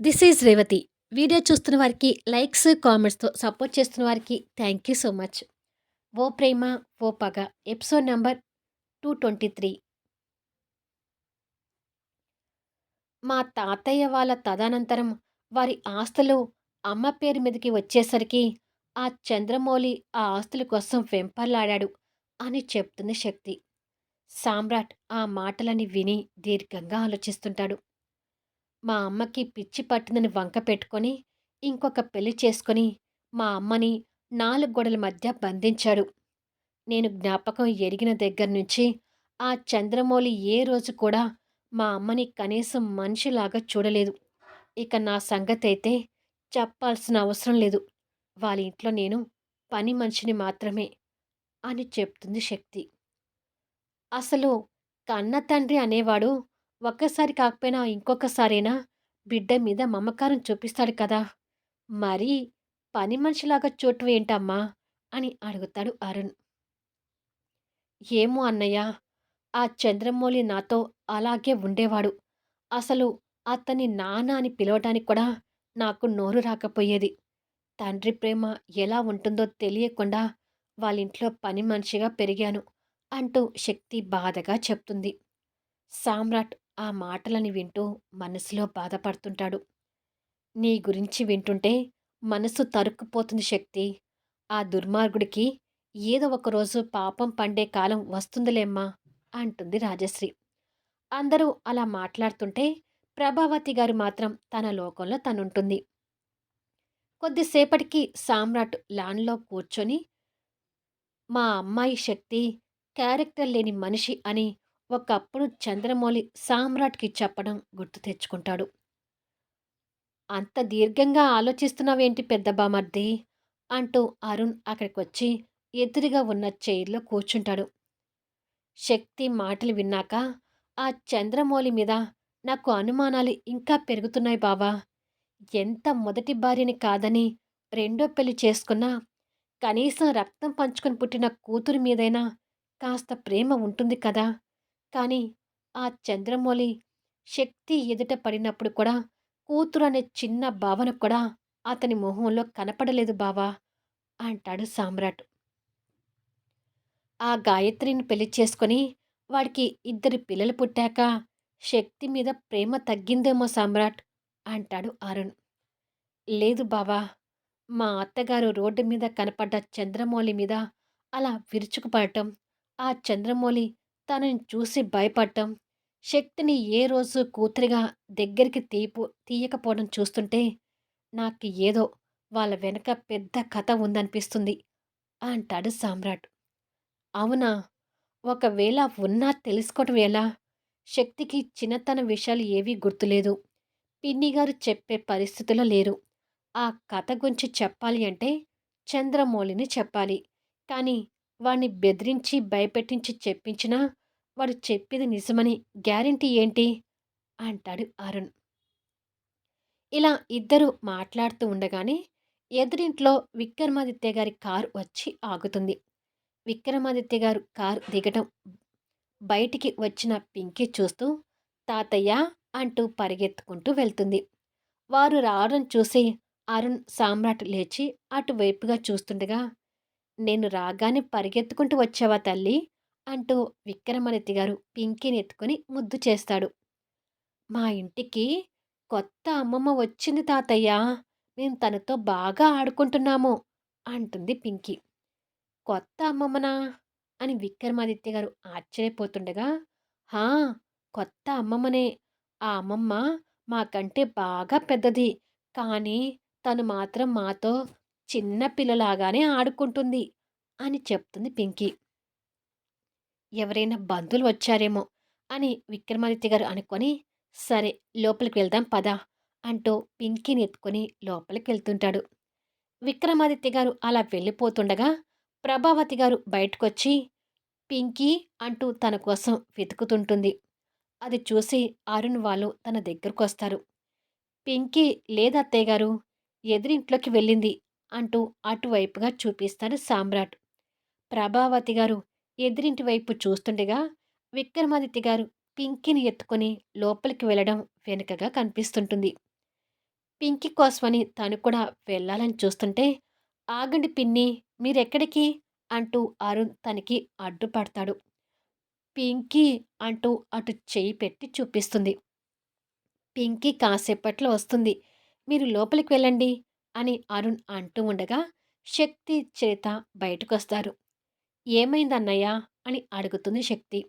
This is Revathi. Video చూస్తున్న వారికి likes, కామెంట్స్‌తో support చేస్తున్న వారికి thank you so much. 'O Prema O Paga' episode number 223. మా తాతయ్య వాళ్ళ తదనంతరం వారి ఆస్తులు అమ్మ పేరు మీదకి వచ్చేసరికి ఆ చంద్రమౌళి ఆ ఆస్తుల కోసం వెంపర్లాడాడు అని చెప్తుంది శక్తి. సామ్రాట్ ఆ మాటలని విని దీర్ఘంగా ఆలోచిస్తుంటాడు. మా అమ్మకి పిచ్చి పట్టిందని వంక పెట్టుకొని ఇంకొక పెళ్ళి చేసుకొని మా అమ్మని నాలుగు గోడల మధ్య బంధించాడు. నేను జ్ఞాపకం ఎరిగిన దగ్గర నుంచి ఆ చంద్రమౌళి ఏ రోజు కూడా మా అమ్మని కనీసం మనిషిలాగా చూడలేదు. ఇక నా సంగతి అయితే చెప్పాల్సిన అవసరం లేదు. వాళ్ళ ఇంట్లో నేను పని మనిషిని మాత్రమే అని చెప్తుంది శక్తి. అసలు కన్న తండ్రి అనేవాడు ఒక్కసారి కాకపోయినా ఇంకొకసారైనా బిడ్డ మీద మమకారం చూపిస్తాడు కదా! మరీ పని మనిషిలాగా చూడటం ఏంటమ్మా? అని అడుగుతాడు అరుణ్. ఏమో అన్నయ్య. ఆ చంద్రమౌళి నాతో అలాగే ఉండేవాడు. అసలు అతన్ని నాన్న అని పిలవటానికి కూడా నాకు నోరు రాకపోయేది. తండ్రి ప్రేమ ఎలా ఉంటుందో తెలియకుండా వాళ్ళింట్లో పని మనిషిగా పెరిగాను అంటూ శక్తి బాధగా చెప్తుంది. సామ్రాట్ ఆ మాటలని వింటూ మనసులో బాధపడుతుంటాడు. నీ గురించి వింటుంటే మనసు తరుక్కుపోతుంది శక్తి. ఆ దుర్మార్గుడికి ఏదో ఒకరోజు పాపం పండే కాలం వస్తుందిలేమ్మా అంటుంది రాజశ్రీ. అందరూ అలా మాట్లాడుతుంటే ప్రభావతి గారు మాత్రం తన లోకంలో తనుంటుంది. కొద్దిసేపటికి సామ్రాట్ లాన్‌లో కూర్చొని మా అమ్మాయి శక్తి క్యారెక్టర్ లేని మనిషి అని ఒకప్పుడు చంద్రమౌళి సామ్రాట్‌కి చెప్పడం గుర్తు తెచ్చుకుంటాడు. అంత దీర్ఘంగా ఆలోచిస్తున్నావేంటి పెద్ద బామర్ది? అంటూ అరుణ్ అక్కడికి వచ్చి ఎదురుగా ఉన్న చైర్‌లో కూర్చుంటాడు. శక్తి మాటలు విన్నాక ఆ చంద్రమౌళి మీద నాకు అనుమానాలు ఇంకా పెరుగుతున్నాయి బావా. ఎంత మొదటి భార్యని కాదని రెండో పెళ్ళి చేసుకున్నా కనీసం రక్తం పంచుకొని పుట్టిన కూతురి మీదైనా కాస్త ప్రేమ ఉంటుంది కదా! కానీ ఆ చంద్రమౌళి శక్తి ఎదుట పడినప్పుడు కూడా కూతురు అనే చిన్న భావన కూడా అతని మొహంలో కనపడలేదు బావా అంటాడు సామ్రాట్. ఆ గాయత్రిని పెళ్ళి చేసుకొని వాడికి ఇద్దరు పిల్లలు పుట్టాక శక్తి మీద ప్రేమ తగ్గిందేమో సామ్రాట్ అంటాడు అరుణ్. లేదు బావా మా అత్తగారు రోడ్డు మీద కనపడ్డ చంద్రమౌళి మీద అలా విరుచుకుపడటం ఆ చంద్రమౌళి తనని చూసి భయపడటం శక్తిని ఏ రోజు కూతురిగా దగ్గరికి తీపు తీయకపోవడం చూస్తుంటే నాకు ఏదో వాళ్ళ వెనక పెద్ద కథ ఉందనిపిస్తుంది అంటాడు సామ్రాట్. అవునా? ఒకవేళ ఉన్నా తెలుసుకోవటం ఎలా? శక్తికి చిన్నతన విషయాలు ఏవీ గుర్తులేదు. పిన్ని గారు చెప్పే పరిస్థితిలో లేరు. ఆ కథ గురించి చెప్పాలి అంటే చంద్రమౌళిని చెప్పాలి. కానీ వాణ్ణి బెదిరించి భయపెట్టించి చెప్పించినా వాడు చెప్పేది నిజమని గ్యారంటీ ఏంటి? అంటాడు అరుణ్. ఇలా ఇద్దరు మాట్లాడుతూ ఉండగానే ఎదురింట్లో విక్రమాదిత్య గారి కారు వచ్చి ఆగుతుంది. విక్రమాదిత్య గారు కారు దిగటం బయటికి వచ్చిన పింకీ చూస్తూ తాతయ్య అంటూ పరిగెత్తుకుంటూ వెళ్తుంది. వారు రావడం చూసి అరుణ్ సామ్రాట్ లేచి అటువైపుగా చూస్తుండగా నేను రాగానే పరిగెత్తుకుంటూ వచ్చావా తల్లి? అంటూ విక్రమాదిత్య గారు పింకీని ఎత్తుకొని ముద్దు చేస్తాడు. మా ఇంటికి కొత్త అమ్మమ్మ వచ్చింది తాతయ్య. మేము తనతో బాగా ఆడుకుంటున్నాము అంటుంది పింకీ. కొత్త అమ్మమ్మనా? అని విక్రమాదిత్య గారు ఆశ్చర్యపోతుండగా హా కొత్త అమ్మమ్మనే. ఆ అమ్మమ్మ మాకంటే బాగా పెద్దది. కానీ తను మాత్రం మాతో చిన్న పిల్లలాగానే ఆడుకుంటుంది అని చెప్తుంది పింకీ. ఎవరైనా బంధువులు వచ్చారేమో అని విక్రమాదిత్య గారు అనుకొని సరే లోపలికి వెళ్దాం పద అంటూ పింకీని ఎత్తుకొని లోపలికి వెళ్తుంటాడు. విక్రమాదిత్య గారు అలా వెళ్ళిపోతుండగా ప్రభావతి గారు బయటకొచ్చి పింకీ అంటూ తన కోసం వెతుకుతుంటుంది. అది చూసి అరుణ్ వాళ్ళు తన దగ్గరకు వస్తారు. పింకీ లేదత్తయ్య గారు ఎదురింట్లోకి వెళ్ళింది. అంటూ అటువైపుగా చూపిస్తాడు సామ్రాట్ ప్రభావతి గారు ఎదురింటి వైపు చూస్తుండగా విక్రమాదిత్య గారు పింకీని ఎత్తుకొని లోపలికి వెళ్ళడం వెనుకగా కనిపిస్తుంటుంది పింకీ కోసమని తను కూడా వెళ్ళాలని చూస్తుంటే, "ఆగండి పిన్ని మీరెక్కడికి?" అంటూ అరుణ్ తనకి అడ్డుపడతాడు. పింకీ అంటూ అటు చేయి పెట్టి చూపిస్తుంది. పింకీ కాసేపట్లో వస్తుంది. మీరు లోపలికి వెళ్ళండి అని అరుణ్ అంటూ ఉండగా శక్తి చేత బయటకొస్తారు. ఏమైందన్నయ్యా అని అడుగుతుంది శక్తి.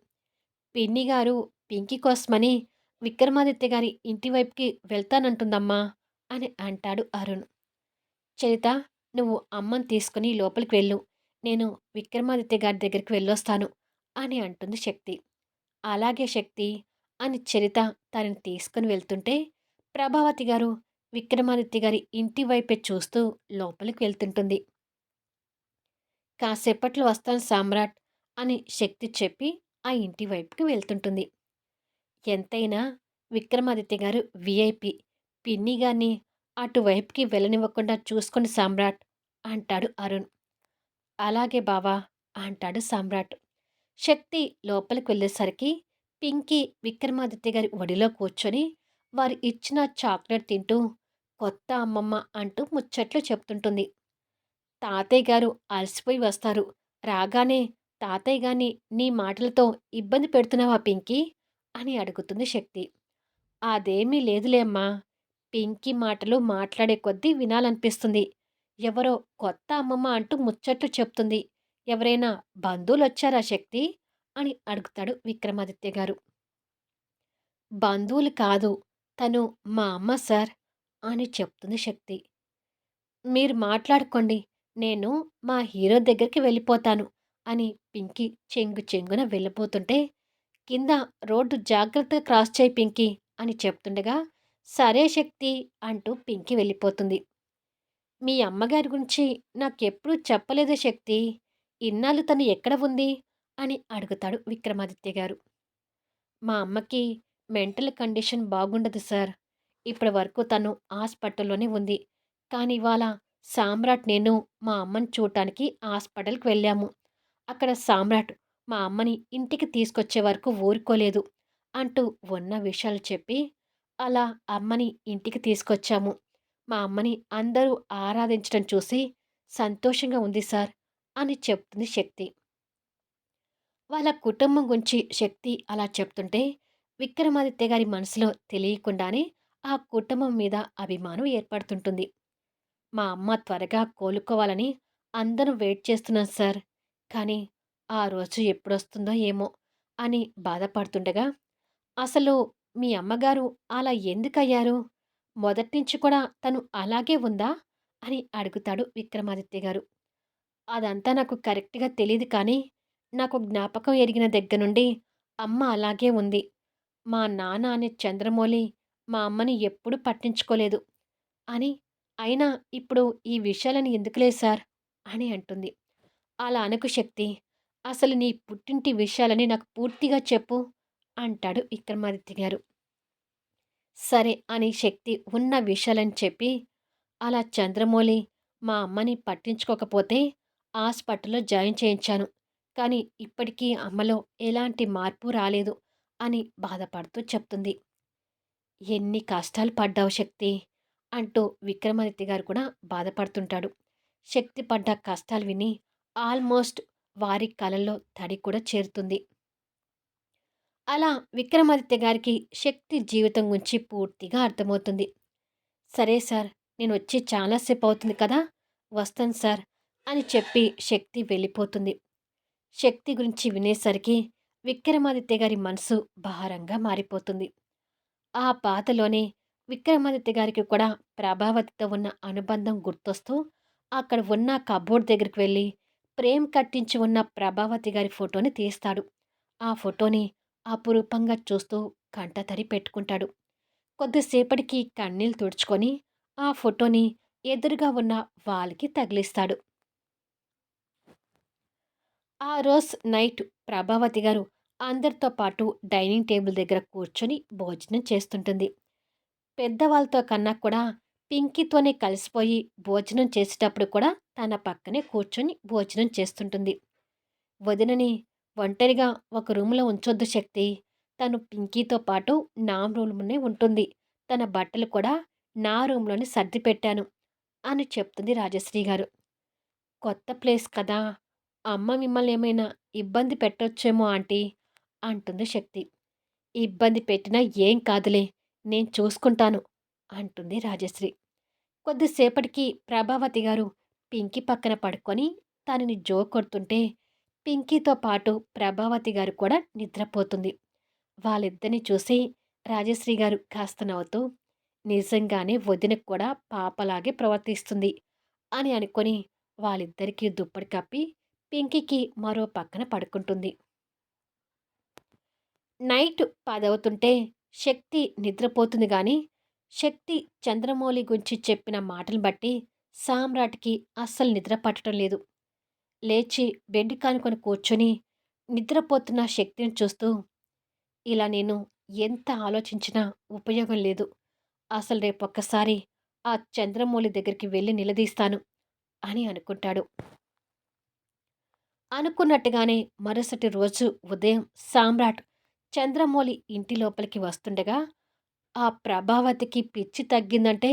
పిన్ని గారు పింకీ కోసమని విక్రమాదిత్య గారి ఇంటి వైపుకి వెళ్తానంటుందమ్మా అని అంటాడు అరుణ్. చరిత నువ్వు అమ్మని తీసుకుని లోపలికి వెళ్ళు. నేను విక్రమాదిత్య గారి దగ్గరికి వెళ్ళొస్తాను అని అంటుంది శక్తి. అలాగే శక్తి అని చరిత తనని తీసుకుని వెళ్తుంటే ప్రభావతి గారు విక్రమాదిత్య గారి ఇంటి వైపే చూస్తూ లోపలికి వెళ్తుంటుంది. కాసేపట్లో వస్తాను సామ్రాట్ అని శక్తి చెప్పి ఆ ఇంటి వైపుకి వెళ్తుంటుంది. ఎంతైనా విక్రమాదిత్య గారు విఐపి పిన్ని గారిని అటువైపుకి వెళ్ళనివ్వకుండా చూసుకోండి సామ్రాట్ అంటాడు అరుణ్. అలాగే బావా అంటాడు సామ్రాట్. శక్తి లోపలికి వెళ్ళేసరికి పింకీ విక్రమాదిత్య గారి ఒడిలో కూర్చొని వారు ఇచ్చిన చాక్లెట్ తింటూ కొత్త అమ్మమ్మ అంటూ ముచ్చట్లు చెప్తుంటుంది. తాతయ్య గారు అలసిపోయి వస్తారు. రాగానే తాతయ్య గారిని నీ మాటలతో ఇబ్బంది పెడుతున్నావా పింకీ? అని అడుగుతుంది శక్తి. అదేమీ లేదులే అమ్మా. పింకీ మాటలు మాట్లాడే కొద్దీ వినాలనిపిస్తుంది. ఎవరో కొత్త అమ్మమ్మ అంటూ ముచ్చట్లు చెప్తుంది. ఎవరైనా బంధువులు వచ్చారా శక్తి? అని అడుగుతాడు విక్రమాదిత్య గారు. బంధువులు కాదు. తను మా అమ్మ సార్ అని చెప్తుంది శక్తి. మీరు మాట్లాడుకోండి. నేను మా హీరో దగ్గరికి వెళ్ళిపోతాను అని పింకీ చెంగు చెంగున వెళ్ళిపోతుంటే కింద రోడ్డు జాగ్రత్తగా క్రాస్ చేయి పింకీ అని చెప్తుండగా సరే శక్తి అంటూ పింకీ వెళ్ళిపోతుంది. మీ అమ్మగారి గురించి నాకెప్పుడూ చెప్పలేదు శక్తి. ఇన్నాళ్ళు తను ఎక్కడ ఉంది? అని అడుగుతాడు విక్రమాదిత్య గారు. మా అమ్మకి మెంటల్ కండిషన్ బాగుండదు సార్. ఇప్పటి వరకు తను హాస్పిటల్లోనే ఉంది. కానీ ఇవాళ సామ్రాట్ నేను మా అమ్మని చూడటానికి హాస్పిటల్‌కి వెళ్ళాము. అక్కడ సామ్రాట్ మా అమ్మని ఇంటికి తీసుకొచ్చే వరకు ఊరుకోలేదు అంటూ ఉన్న విషయాలు చెప్పి, అలా అమ్మని ఇంటికి తీసుకొచ్చాము. మా అమ్మని అందరూ ఆరాధించడం చూసి సంతోషంగా ఉంది సార్ అని చెప్తుంది శక్తి. వాళ్ళ కుటుంబం గురించి శక్తి అలా చెప్తుంటే విక్రమాదిత్య గారి మనసులో తెలియకుండానే ఆ కుటుంబం మీద అభిమానం ఏర్పడుతుంటుంది. మా అమ్మ త్వరగా కోలుకోవాలని అందరూ వెయిట్ చేస్తున్నాం సార్. కానీ ఆ రోజు ఎప్పుడొస్తుందో ఏమో అని బాధపడుతుండగా, అసలు మీ అమ్మగారు అలా ఎందుకయ్యారు? మొదట్నుంచి కూడా తను అలాగే ఉందా? అని అడుగుతాడు విక్రమాదిత్య గారు. అదంతా నాకు కరెక్ట్‌గా తెలియదు కానీ, నాకు జ్ఞాపకం ఎరిగిన దగ్గర నుండి అమ్మ అలాగే ఉంది. మా నాన్న అనే చంద్రమౌళి మా అమ్మని ఎప్పుడూ పట్టించుకోలేదు. అని అయినా ఇప్పుడు ఈ విషయాలను ఎందుకులే సార్ అని అంటుంది. అలా అనుకు శక్తి. అసలు నీ పుట్టింటి విషయాలని నాకు పూర్తిగా చెప్పు అంటాడు విక్రమాదిత్య గారు. సరే అని శక్తి ఉన్న విషయాలని చెప్పి, అలా చంద్రమౌళి మా అమ్మని పట్టించుకోకపోతే హాస్పిటల్‌లో జాయిన్ చేయించాను. కానీ ఇప్పటికీ అమ్మలో ఎలాంటి మార్పు రాలేదు అని బాధపడుతూ చెప్తుంది. ఎన్ని కష్టాలు పడ్డావు శక్తి అంటూ విక్రమాదిత్య గారు కూడా బాధపడుతుంటాడు. శక్తి పడ్డ కష్టాలు విని ఆల్మోస్ట్ వారి కళల్లో తడి కూడా చేరుతుంది. అలా విక్రమాదిత్య గారికి శక్తి జీవితం గురించి పూర్తిగా అర్థమవుతుంది. సరే సార్ నేను వచ్చి చాలాసేపు అవుతుంది కదా! వస్తాను సార్ అని చెప్పి శక్తి వెళ్ళిపోతుంది. శక్తి గురించి వినేసరికి విక్రమాదిత్య గారి మనసు భారంగా మారిపోతుంది. ఆ పాతలోనే విక్రమాదిత్య గారికి కూడా ప్రభావతితో ఉన్న అనుబంధం గుర్తొస్తూ అక్కడ ఉన్న కబోర్డ్ దగ్గరికి వెళ్ళి ప్రేమ్ కట్టించి ఉన్న ప్రభావతి గారి ఫోటోని తీస్తాడు. ఆ ఫోటోని అపురూపంగా చూస్తూ కంటతడి పెట్టుకుంటాడు. కొద్దిసేపటికి కన్నీళ్ళు తుడుచుకొని ఆ ఫోటోని ఎదురుగా ఉన్న వాల్‌కి తగిలిస్తాడు. ఆ రోజు నైట్ ప్రభావతి గారు అందరితో పాటు డైనింగ్ టేబుల్ దగ్గర కూర్చొని భోజనం చేస్తుంటుంది. పెద్దవాళ్ళతో కన్నా కూడా పింకీతోనే కలిసిపోయి భోజనం చేసేటప్పుడు కూడా తన పక్కనే కూర్చొని భోజనం చేస్తుంటుంది. వదినని ఒంటరిగా ఒక రూమ్‌లో ఉంచొద్దు శక్తి. తను పింకీతో పాటు నా రూమ్‌లోనే ఉంటుంది. తన బట్టలు కూడా నా రూమ్‌లోనే సర్ది పెట్టాను అని చెప్తుంది రాజశ్రీ గారు. కొత్త ప్లేస్ కదా! అమ్మ మిమ్మల్ని ఏమైనా ఇబ్బంది పెట్టొచ్చేమో ఆంటీ అంటుంది శక్తి. ఇబ్బంది పెట్టినా ఏం కాదులే నేను చూసుకుంటాను అంటుంది రాజశ్రీ. కొద్దిసేపటికి ప్రభావతి గారు పింకీ పక్కన పడుకొని తనని జో కొడుతుంటే పింకీతో పాటు ప్రభావతి గారు కూడా నిద్రపోతుంది. వాళ్ళిద్దరిని చూసి రాజశ్రీ గారు కాస్త నవ్వుతూ నిజంగానే వదినకు కూడా పాపలాగే ప్రవర్తిస్తుంది అని అనుకొని వాళ్ళిద్దరికీ దుప్పటి కప్పి పింకీకి మరో పక్కన పడుకుంటుంది నైట్ పదవుతుంటే శక్తి నిద్రపోతుంది కానీ శక్తి చంద్రమౌళి గురించి చెప్పిన మాటలు బట్టి సామ్రాట్కి అస్సలు నిద్ర పట్టడం లేదు. లేచి బెడ్ కానుకొని కూర్చొని నిద్రపోతున్న శక్తిని చూస్తూ ఇలా నేను ఎంత ఆలోచించినా ఉపయోగం లేదు. అసలు రేపొక్కసారి ఆ చంద్రమౌళి దగ్గరికి వెళ్ళి నిలదీస్తాను అని అనుకుంటాడు. అనుకున్నట్టుగానే మరుసటి రోజు ఉదయం సామ్రాట్ చంద్రమౌళి ఇంటి లోపలికి వస్తుండగా ఆ ప్రభావతికి పిచ్చి తగ్గిందంటే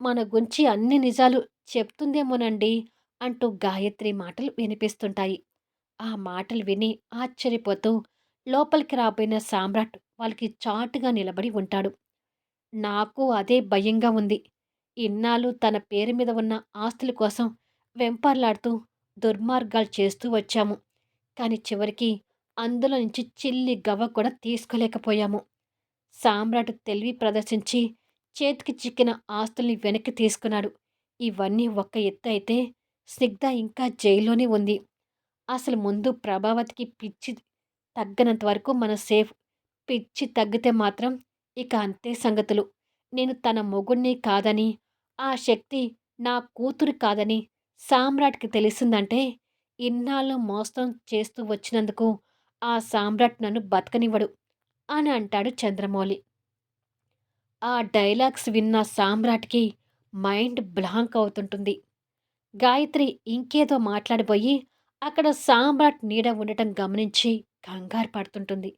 మన గురించి అన్ని నిజాలు చెప్తుందేమోనండి అంటూ గాయత్రి మాటలు వినిపిస్తుంటాయి. ఆ మాటలు విని ఆశ్చర్యపోతూ లోపలికి రాబోయిన సామ్రాట్ వాళ్ళకి చాటుగా నిలబడి ఉంటాడు. నాకు అదే భయంగా ఉంది. ఇన్నాళ్ళు తన పేరు మీద ఉన్న ఆస్తుల కోసం వెంపర్లాడుతూ దుర్మార్గాలు చేస్తూ వచ్చాము. కానీ చివరికి అందులో నుంచి చిల్లి గవ్వ కూడా తీసుకోలేకపోయాము. సామ్రాట్ తెలివి ప్రదర్శించి చేతికి చిక్కిన ఆస్తుల్ని వెనక్కి తీసుకున్నాడు. ఇవన్నీ ఒక్క ఎత్తు అయితే స్నిగ్ధ ఇంకా జైల్లోనే ఉంది. అసలు ముందు ప్రభావతికి పిచ్చి తగ్గనంత వరకు మన సేఫ్ పిచ్చి తగ్గితే మాత్రం ఇక అంతే సంగతులు. నేను తన మొగుణ్ణి కాదని ఆ శక్తి నా కూతురు కాదని సామ్రాట్కి తెలిసిందంటే ఇన్నాళ్ళు మోసం చేస్తూ వచ్చినందుకు ఆ సామ్రాట్ నన్ను బతకనివ్వడు అని అంటాడు చంద్రమౌళి. ఆ డైలాగ్స్ విన్న సామ్రాట్కి మైండ్ బ్లాంక్ అవుతుంటుంది. గాయత్రి ఇంకేదో మాట్లాడిపోయి అక్కడ సామ్రాట్ నీడ ఉండటం గమనించి కంగారు పడుతుంటుంది.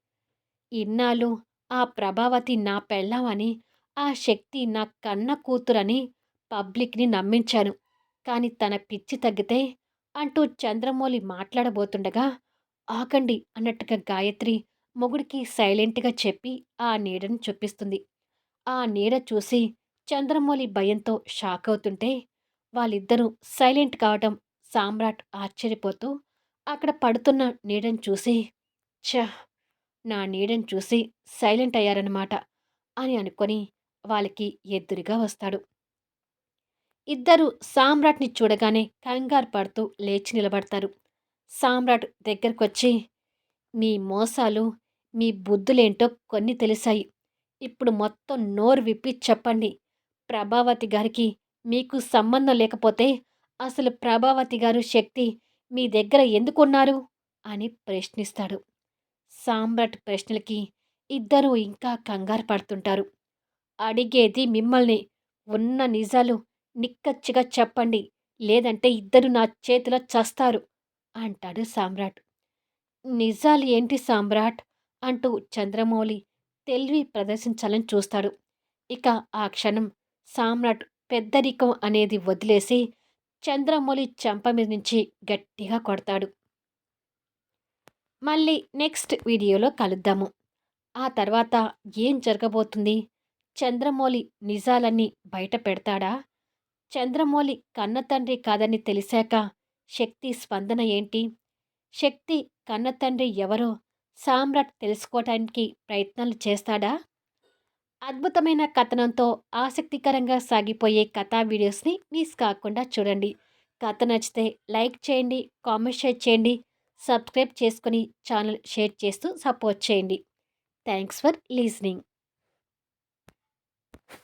ఇన్నాళ్ళు ఆ ప్రభావతి నా పెళ్ళామని ఆ శక్తి నా కన్న కూతురని పబ్లిక్ని నమ్మించాను. కానీ తన పిచ్చి తగ్గితే అంటూ చంద్రమౌళి మాట్లాడబోతుండగా ఆకండి అన్నట్టుగా గాయత్రి మొగుడికి సైలెంట్గా చెప్పి ఆ నీడను చూపిస్తుంది ఆ నీడ చూసి చంద్రమౌళి భయంతో షాక్ అవుతుంటే వాళ్ళిద్దరూ సైలెంట్ కావటం సామ్రాట్ ఆశ్చర్యపోతూ అక్కడ పడుతున్న నీడను చూసి ఛ! నా నీడను చూసి సైలెంట్ అయ్యారన్నమాట అని అనుకొని వాళ్ళకి ఎదురుగా వస్తాడు. ఇద్దరు సామ్రాట్ని చూడగానే కంగారు పడుతూ లేచి నిలబడతారు. సామ్రాట్ దగ్గరకొచ్చి మీ మోసాలు మీ బుద్ధులేంటో కొన్ని తెలిసాయి ఇప్పుడు మొత్తం నోరు విప్పి చెప్పండి. ప్రభావతి గారికి మీకు సంబంధం లేకపోతే అసలు ప్రభావతి గారు శక్తి మీ దగ్గర ఎందుకున్నారు? అని ప్రశ్నిస్తాడు. సామ్రాట్ ప్రశ్నలకి ఇద్దరూ ఇంకా కంగారు పడుతుంటారు. అడిగేది మిమ్మల్ని ఉన్న నిజాలు నిక్కచ్చిగా చెప్పండి. లేదంటే ఇద్దరు నా చేతిలో చస్తారు. అంటాడు సామ్రాట్. నిజాలు ఏంటి సామ్రాట్? అంటూ చంద్రమౌళి తెలివి ప్రదర్శించాలని చూస్తాడు. ఇక ఆ క్షణం సామ్రాట్ పెద్దరికం అనేది వదిలేసి చంద్రమౌళి చెంప మీద నుంచి గట్టిగా కొడతాడు. మళ్ళీ నెక్స్ట్ వీడియోలో కలుద్దాము. ఆ తర్వాత ఏం జరగబోతుంది? చంద్రమౌళి నిజాలన్నీ బయట పెడతాడా? చంద్రమౌళి కన్న తండ్రి కాదని తెలిసాక శక్తి స్పందన ఏంటి? శక్తి కన్నతండ్రి ఎవరో సామ్రాట్ తెలుసుకోవటానికి ప్రయత్నాలు చేస్తాడా? అద్భుతమైన కథనంతో ఆసక్తికరంగా సాగిపోయే కథా వీడియోస్ని మిస్ కాకుండా చూడండి. కథ నచ్చితే లైక్ చేయండి కామెంట్ షేర్ చేయండి సబ్స్క్రైబ్ చేసుకొని ఛానల్ షేర్ చేస్తూ సపోర్ట్ చేయండి. Thanks for listening.